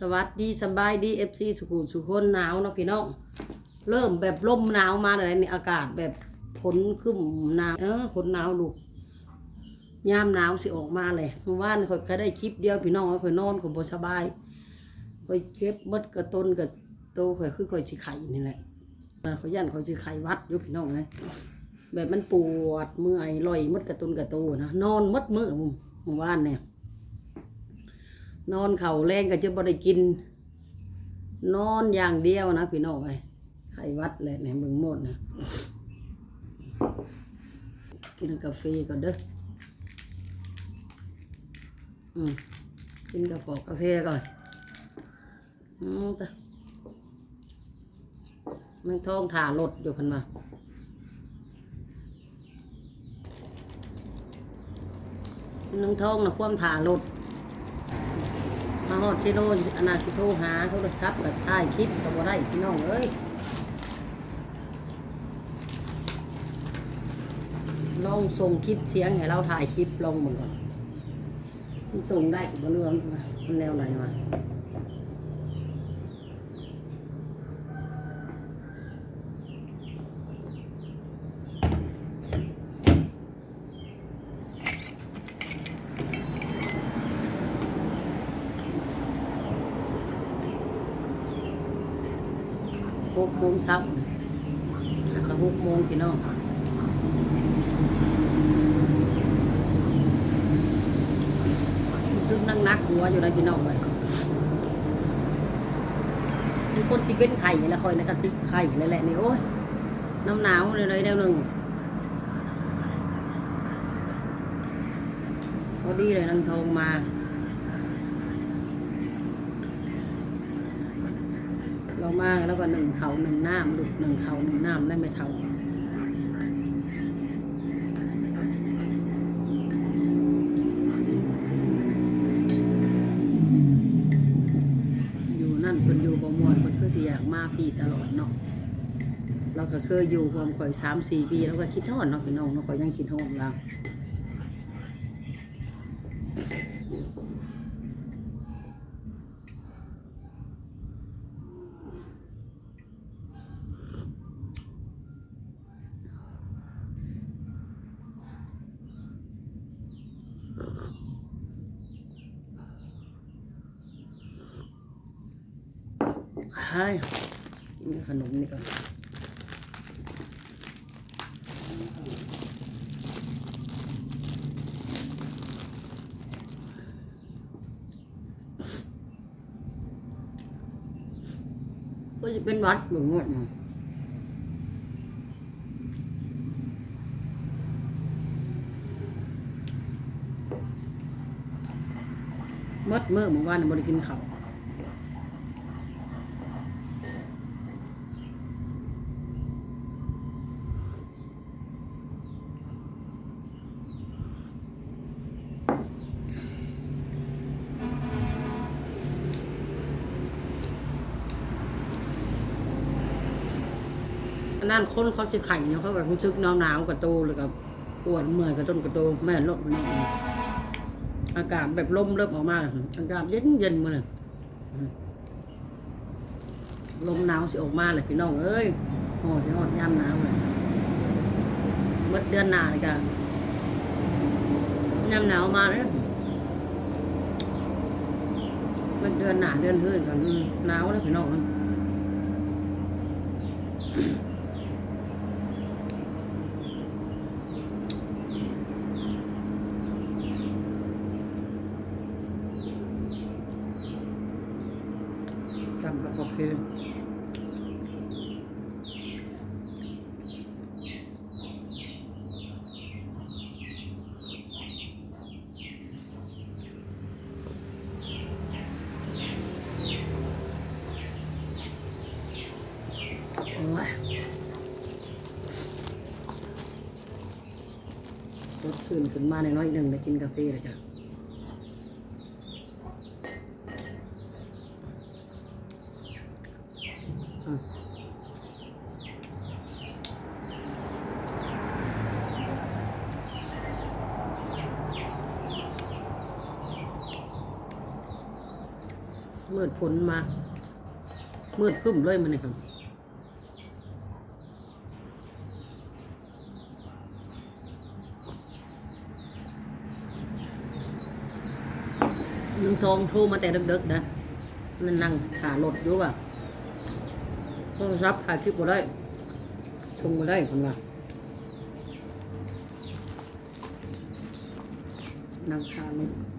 สวัสดีสบายดีเอฟซีสุขุมสุขคนหนาวเนาะพี่น้องเริ่มแบบลมหนาวมาเลยนี่อากาศแบบฝนขึ้นหนาวเออฝนหนาวลูกยามหนาวสิออกมาเลยเมื่อวานข่อยได้คลิปเดียวพี่น้องข่อยนอนข่อยบ่สบายข่อยเก็บมดกระต้นกับโตข่อยคือข่อยสิไข่นี่แหละเออข่อยยันข่อยสิไข่วัดอยู่พี่น้องนะแบบมันปวดเมื่อยลอยมดกระต้นกระโตนะนอนมดมือเมื่อวานเนี่ย นอนเข่าแรงก็จะบ่ได้กิน นอนอย่างเดียวนะพี่น้องไอ้ไข้วัดแหละเนี่ยมึงหมดนะกินกาแฟก่อนเด้ออืมกินกาแฟกาแฟก่อนอืมแต่มันท้องถ่ารถอยู่พันมานึงท้องนะความถ่ารถ มาฮอดซิโนอนาคิโทรหาโทรศัพท์แบบถ่ายคลิปกับ่ได้พี่น้องเอ้ยลองส่งคลิปเสียงให้เราถ่ายคลิปลองหมดก่อนมันส่งได้ก็บ่เรื่องมันแนวไหนวะ หกโมงเช้าแล้วก็หกโมงพี่น้องรู้สึกนั่งนักหัวอยู่นะพี่น้องเลยมีคนที่เป็นไข่แล้วคอยนะครับสิไข่เลยแหละนี่โอ้ยน้ำหนาวเลยเลยเดียวหนึ่งพอดีเลยนางทองมา เรามาแล้วก็หนึ่งเขาหนึ่งน้ำลูกหนึ่งเขาหนึ่งน้ำได้ไม่เท่าอยู่นั่นคนอยู่ประมวลคนคือสิอยากมาปีตลอดเนาะเราก็เคยอยู่ความข่อยสามสี่ปีแล้วก็คิดทอดเนาะพี่น้องเราะก็ยังคิดทอดเราเฮ้ยกิ นขนมนี่ก่อนก็จะเป็นวัดเหมือนกันนะมดเมื่อเมื่อวานบ่ได้กินเข้า นั่นคนเขาจะไข่เนี่ยเขาแบบรู้สึกหนาวหนาวๆกับโตเลยกับปวดเมื่อยกับต้นกับโตแม่ลดมันอากาศแบบลมเริ่มออกมาอากาศเย็นเย็นๆมาเลยลมหนาวสิออกมาเลยพี่น้องเอ้ยโอ้สิฮอดยามหนาวเลยเมื่อเดือนหน้าเลยกันยามหนาวมาเลยมันเดือนหนาเดือนเฮือนกันหนาวเลยพี่น้อง จำกับประเพณโอ้ยรถชื่นขึ้นมาในน้อยหนึ่งได้กินกาแฟเลยจ้ะ ฝนมา มืดครึ้มเลยมันนี่ครับนึงทองโทรมาแต่ดึกๆนะนั่นนั่งขารถอยู่ว่ะโทรศัพท์ถ่ายคลิปบ่ได้ชงบ่ได้คนว่านั่งขารถ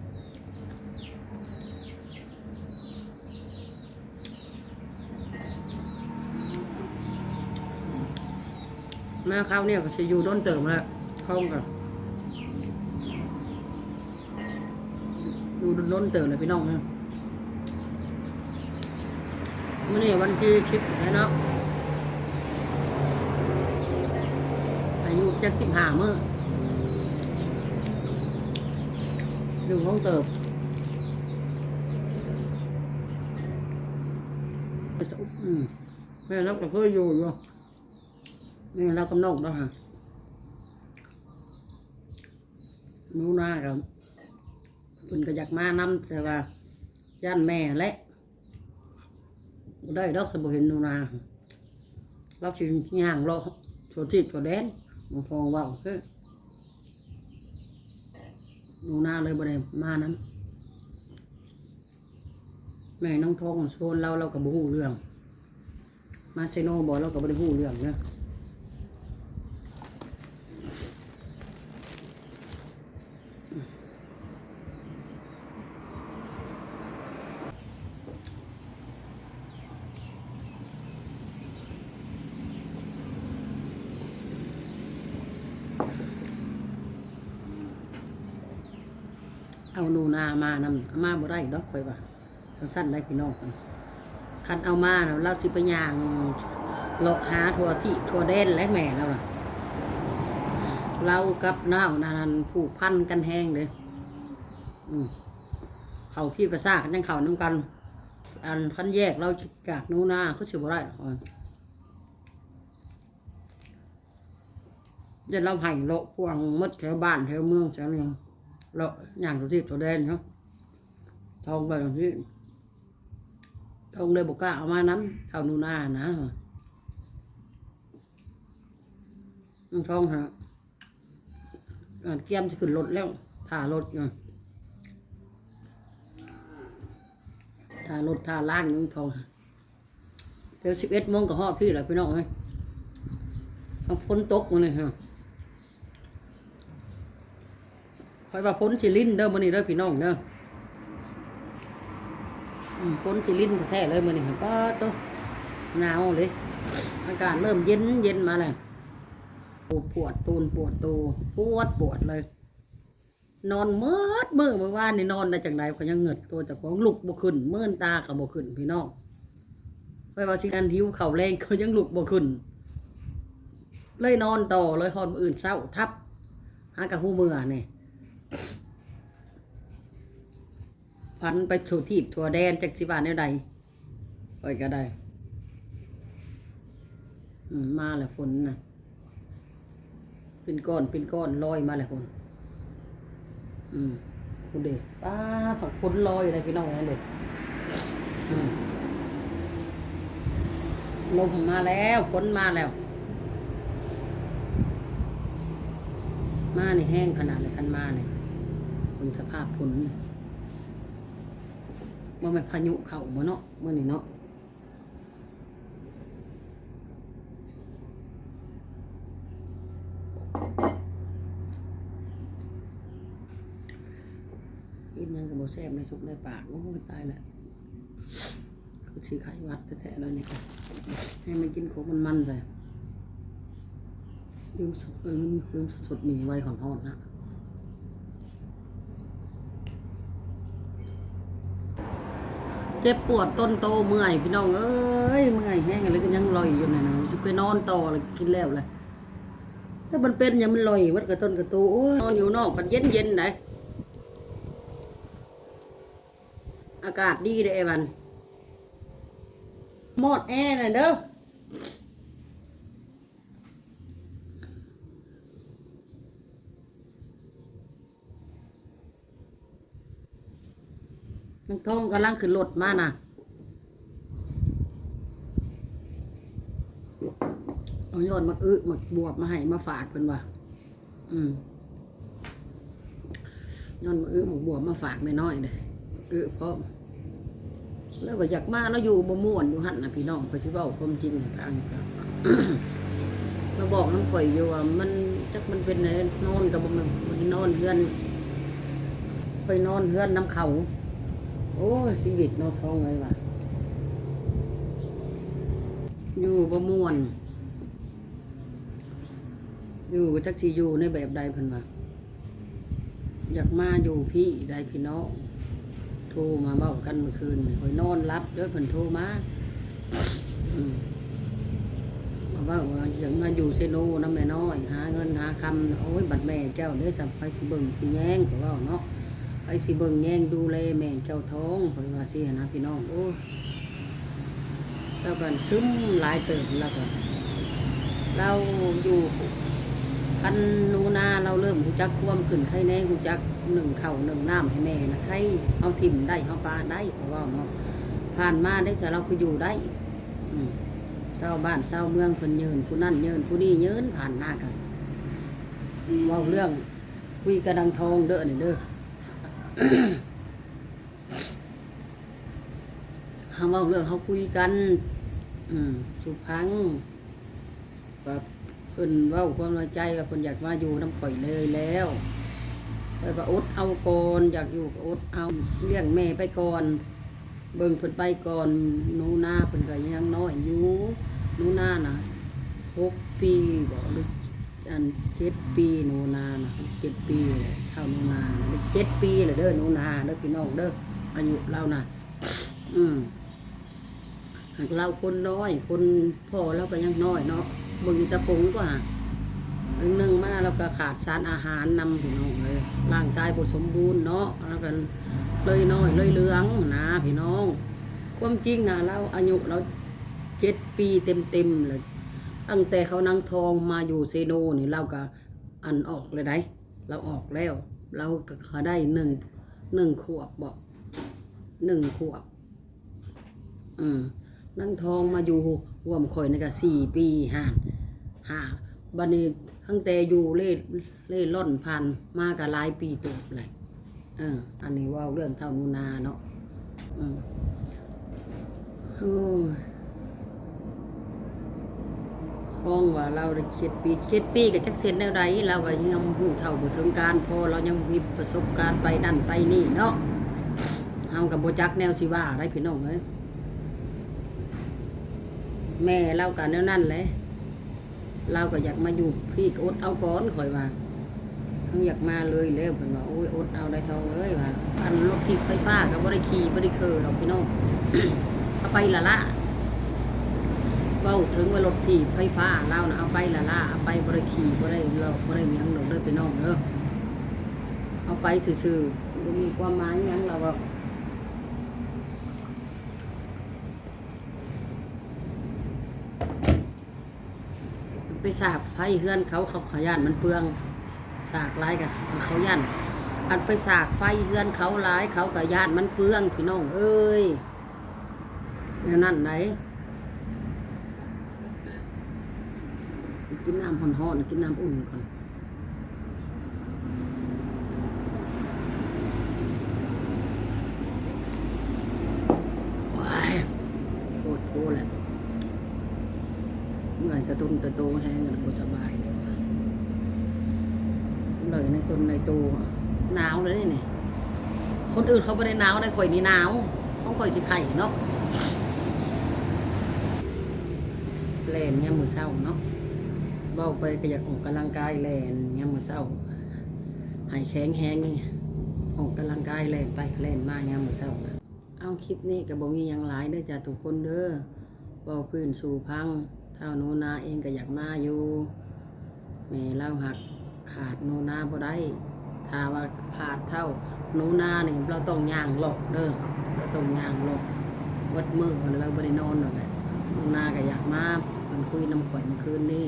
มาข้าวเนี่ยก็จะอยู่ด้นเติมล้วเข้ากันอยู่ด้นเติมเลยพี่น้องนะมื่อนี้วันที่สิบแล้วเนาะอายุเจ็ดสิบห้าเมื่ออยู่ห้องเติมอืมแม่เราก็เคยอยู่อยู่ นี่เรากำนกแล้วฮะนูนากับเพิ่นก็อยากมานำแต่ว่าย่านแม่และได้ดอกสบเห็นนูนาเราสิมย่างรอโซทิพโซแดนหลวงพ่อเว่าคือนูนาเลยบ่ได้มานำแม่น้องทองโซนเราเราก็บ่ฮู้เรื่อง มาเซโนบอกเราก็บ่ได้ฮู้เรื่องเนาะ เอาหนูนา มานำเอามาบ่ได้ดอกข่อยว่าสั้นๆได้พี่น้องกันคันเอามาเราสิไปย่างเลาะหาทัวที่ทัวแดนและแม่แล้วล่ะเรากับน้าวนันผูกพันกันแห้งเลยอืมเขาพี่ประสากันยังเขาน้ำกัน อันคันแยกเรากากนูนาเขาสิบ่ได้หรอกเดี๋ยวเราให้เลาะพวงมดแถวบ้านแถวเมืองแถวนี้ เลาะอย่างตัวที่ตัวแดนเนาะทองไปตรงที่ทองเลยบอกกล้าเอามาน้ำเขานูนานะมันทองฮะเกียมจะขึ้นรถแล้วถ่ารถอยู่ถ่ารถถ่าล่างนึงทองเดี๋ยวสิบเอ็ดโมงก็ฮอดพี่แหละพี่น้องเอ้ยเอาฝนตกมาเลยฮะ ค อยว่าพ้นสิลินเด้อมื้อนี้เด้อพี่น้องเด้อพ้นสิลินแท้เลยมื้อนี้ป้าโตหนาวเลยอากาศเริ่มเย็นเย็นมาเลยโอ้ปวดตูนปวดตูปวดปวดเลย นอนเมื่อเมื่อเมื่อวานนี่นอนได้จังไดเขายังเงืดตัวจากของลุกบ่ขึ้นเมื่อนตาก็บ่ขึ้นพี่น้องไปว่าสินันหิวเข่าแรงเขายังลุกบ่ขึ้น เลยนอนต่อเลยหอนอื่นเศร้าทับหากะหูเมื่อเนี่ย ฟันไปถูทีบถั่วแดนจากสิบาทแนวใดไปก็ได้ มาแล้วฝนนะเป็นก้อนเป็นก้อนลอยมาแล้วฝนอืมคุณเด็ป้าผักฝนลอยอะไรพี่น้องนั่นเลยลมมาแล้วฝนมาแล้ว มานี่แห้งขนาดเลยคันมาเนี่ย ดูสภาพฝนนี่ว่ามันพายุเข่าบ่เนาะเมื่อนี่เนาะกินยังกับโบแซบในสุกในปากโอ้ยตายแหล้วคือชื่อไข่วัดแท้ๆแล้วนี่ค่ะให้มันกินของมันมันใส่ลืมสดเออลืมสดมีไว้ของทอดนะ เจ็บปวดต้นโตเมื่อยพี่น้องเอ้ยเมื่อยแห้งอะไรก็ยังลอยอยู่นะนนะไปนอนต่อเลยกินแล้วเลยถ้ามันเป็นยังมันลอยวัดกระต้นกระตูโอ้ยนอนอยู่นอกกันเย็นเย็นไหนอากาศดีเลยไอ้วันหมดแอร์หน่อยเด้อ นางทองกำลังขึ้นรถมาน่ะเอายอดมาอึมาบวบมาให้มาฝากเพิ่นว่ะอืมยอนมาอึมาบวบมาฝากไม่น้อยเลยอึเพราะแล้วก็อยากมาแล้วอยู่บ่ม่วนอยู่หันนะพี่น้องเพอสิเว้าความจริงให้ครับมาบอกน้ำข่อยอยู่ว่ามันจักมันเป็นไหนนอนกับบ่มันนอนเฮือน ไปนอนเฮือนน้ำเขา โอ้ชีวิตนอท้องเลยว่ะอยู่บ่ม่วน อยู่จักสิอยู่ในแบบใดเพิ่นว่าอยากมาอยู่พี่ไดพี่น้องโทรมาเบ้ากันเมื่อคืนนี่ข่อยนอนรับเด้อเพิ่นโทรมาอืมาว่าอยากมาอยู่เซโนน้ำแม่น้อย หาเงินหาคำโอ้ยบัดแม่เจ้าเด้อสัมไปสิเบิ่งสิแย้งก็ว่าเนาะ ไปสิเบิ่งแย่งดูแลแม่เจ้าท้องข่อยว่าสินะพี่น้องโอ้ยแล้วกันซึมหลายเติบแล้วก็เราอยู่กันหนูนาเราเริ่มรู้จักควมขึ้นไข่แน่รู้จักหนึ่งเข่าหนึ่งน้ำให้แม่นะไข่เอาถิ่มได้เอาปลาได้เพราะว่าเนาะผ่านมาได้จะเราคืออยู่ได้เศร้าบ้านเศร้าเมืองเพิ่นยืนผู้นั่นยืนผู้นี่ยืนผ่านหน้ากันเว่าเรื่องคุยกระดังทองเด้อนี่เด้อ เขาเว่าเรื่องเขาคุยกัน อืม สุพังแบบเพิ่นเว่าความน้อยใจว่าเพิ่นอยากมาอยู่น้ำข่อยเลยแล้วไปก็อดเอาก่อนอยากอยู่ก็อดเอาเลี้ยงแม่ไปก่อน เบิ่งเพิ่นไปก่อนหนูนาเพิ่นก็ยังน้อยอยู่หนูนาน่ะหกปีบอกหรือ อันเจ็ดปีหนูนานะเจ็ดปีเลยเท่าหนูนานเจ็ดปีเลยเด้อหนูนาเด้อพี่น้องเด้ออายุเราน่ะอืมหากเราคนน้อย คนพ่อเราก็ยังน้อยเนาะบางทีตะปงก็หาอันหนึ่งมาเราก็ขาดสารอาหารนำพี่น้องเลยร่างกายบ่สมบูรณ์เนาะแล้วกันเลยน้อยเลยเหลืองนะพี่น้อง ความจริงนะเราอายุเราเจ็ดปีเต็มเต็มๆเลย ตั้งแต่เขานางทองมาอยู่เซโนนี่เราก็อันออกเลยได้เราออกแล้ว เราก็เขาได้หนึ่งหนึ่งขวบบอกหนึ่งขวบ อืมนั่งทองมาอยู่ร่วมข่อยนี่ก็สี่ปีห่านห่าบันนี้ตั้งแต่อยู่เล่เล่ร่อนพันมาก็หลายปีติบเลยเอออันนี้ว่าเรื่องเท่านูนาเนาะอืมโอ้ยห้ องว่าเราได้เขียดปีเขียดปีกับจักเซ็นแนวใดเราก็ยังหูเท่าบ่ถึงการพอเรายังมีประสบการณ์ไปนั่นไปนี่เนาะเฮากับโบจักแนวสิว่าได้พี่น้องเอ้ยแม่เล่ากันแนวนั่นเลยเราก็อยากมาอยู่พี่อดเอาก่อนข่อยว่าเขาอยากมาเลยแล้วเพิ่นว่าโอ้ยอดเอาได้ทองเอ้ยว่าอันรถที่ไฟฟ้าก็บ่ได้ขี่บ่ได้เคยดอกพี่น้องเอาไปละละ เว้าถึงว่ารถที่ไฟฟ้าเรานะเอาไปละละเอาไปบ่ได้ขี่บ่ได้เราบ่ได้มีหยังดอกเด้อพี่น้องเด้อเอาไปซื่อๆบ่มีความหมายหยังเราว่าไปสากไฟเฮือนเขาเขาขยันมันเปลืองสากร้ายกับเขายันอันไปสากไฟเฮือนเขาร้ายเขากับยานมันเปลืองพี่น้องเอ้ยนั่นไหน กินน้ำห่อนๆกินน้ำอุ่นก่อนว้ายโคตรโคตรแหละเมื่อยกระตุ้นกระโตแห้งกันบ่สบายเลยว่ะเลยในต้นในตัวหนาวเลยนี่คนอื่นเขาไม่ได้หนาวได้ข่อยนี่หนาวต้องข่อยสิไข่เนาะแลนเนี่ยมมือเศร้าเนาะ เบาไปก็อยากออกกำลังกายแลนเนี่ยามมือเศร้าใหายแข็งแห้งนี่ออกกำลังกายแลนไปแลนมาเนี่ยามมือเศร้าเอาคลิปนี้ก็บ่มีหยังหลายเด้อจ้ะทุกคนเด้อเบาพื้นสู่พังเท่าโนนาเองก็อยากมาอยู่แม่เล่าหักขาดโนนาบ่ได้ถ้าว่าขาดเท่าโนนาเนี่ยเราต้องย่างหลอกเด้อเราต้องย่างหลอกวัดมือเราบ่ได้นอนหรอกแหละโนนาก็อยากมามันคุยน้ำข่อยเมื่อคืนนี้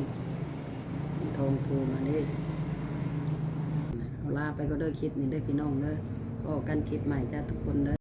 โทรโทรมาเด้เอาลาไปก็เด้อคลิปนี้เด้อพี่น้องเด้อพอกันคลิปใหม่จ้าทุกคนเด้อ